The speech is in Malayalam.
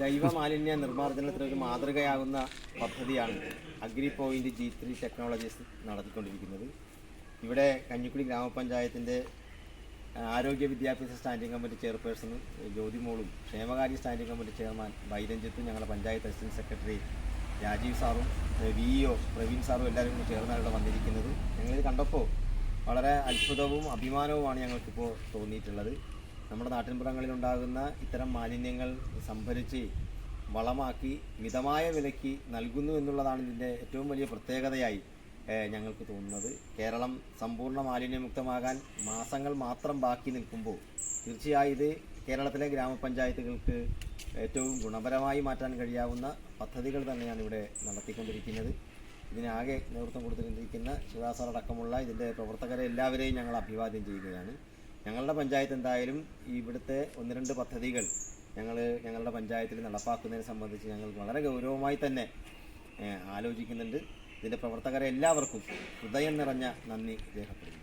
ജൈവ മാലിന്യ നിർമ്മാർജനത്തിന് ഒരു മാതൃകയാകുന്ന പദ്ധതിയാണ് agri point G three technologies നടത്തിക്കൊണ്ടിരിക്കുന്നത്. ഇവിടെ കഞ്ഞിക്കുടി ഗ്രാമപഞ്ചായത്തിന്റെ ആരോഗ്യ വിദ്യാഭ്യാസ സ്റ്റാൻഡിംഗ് കമ്മിറ്റി ചെയർപേഴ്സണും ജ്യോതിമോളും ക്ഷേമകാര്യ സ്റ്റാൻഡിംഗ് കമ്മിറ്റി ചെയർമാൻ ബൈരഞ്ജിത്തും ഞങ്ങളുടെ പഞ്ചായത്ത് അസിസ്റ്റന്റ് സെക്രട്ടറി രാജീവ് സാറും വി ഇഒ പ്രവീൺ സാറും എല്ലാവരും കൂടി ചേർന്നാണ് ഇവിടെ വന്നിരിക്കുന്നത്. ഞങ്ങളിത് കണ്ടപ്പോൾ വളരെ അത്ഭുതവും അഭിമാനവുമാണ് ഞങ്ങൾക്കിപ്പോൾ തോന്നിയിട്ടുള്ളത്. നമ്മുടെ നാട്ടിൻപുറങ്ങളിൽ ഉണ്ടാകുന്ന ഇത്തരം മാലിന്യങ്ങൾ സംഭരിച്ച് വളമാക്കി മിതമായ വിലയ്ക്ക് നൽകുന്നു എന്നുള്ളതാണ് ഇതിന്റെ ഏറ്റവും വലിയ പ്രത്യേകതയായി ഞങ്ങൾക്ക് തോന്നുന്നത്. കേരളം സമ്പൂർണ മാലിന്യമുക്തമാകാൻ മാസങ്ങൾ മാത്രം ബാക്കി നിൽക്കുമ്പോൾ തീർച്ചയായും ഇത് കേരളത്തിലെ ഗ്രാമപഞ്ചായത്തുകൾക്ക് ഏറ്റവും ഗുണപരമായി മാറ്റാൻ കഴിയാവുന്ന പദ്ധതികൾ തന്നെയാണ് ഇവിടെ നടത്തിക്കൊണ്ടിരിക്കുന്നത്. ഇതിനാകെ നേതൃത്വം കൊടുത്തിരിക്കുന്ന ശിവദാസർ അടക്കമുള്ള ഇതിന്റെ പ്രവർത്തകരെ എല്ലാവരെയും ഞങ്ങൾ അഭിവാദ്യം ചെയ്യുകയാണ്. ഞങ്ങളുടെ പഞ്ചായത്ത് എന്തായാലും ഇവിടുത്തെ ഒന്ന് രണ്ട് പദ്ധതികൾ ഞങ്ങൾ ഞങ്ങളുടെ പഞ്ചായത്തിൽ നടപ്പാക്കുന്നതിനെ സംബന്ധിച്ച് ഞങ്ങൾ വളരെ ഗൗരവമായി തന്നെ ആലോചിക്കുന്നുണ്ട്. ഇതിന്റെ പ്രവർത്തകരെ എല്ലാവർക്കും ഹൃദയം നിറഞ്ഞ നന്ദി രേഖപ്പെടുത്തുന്നു.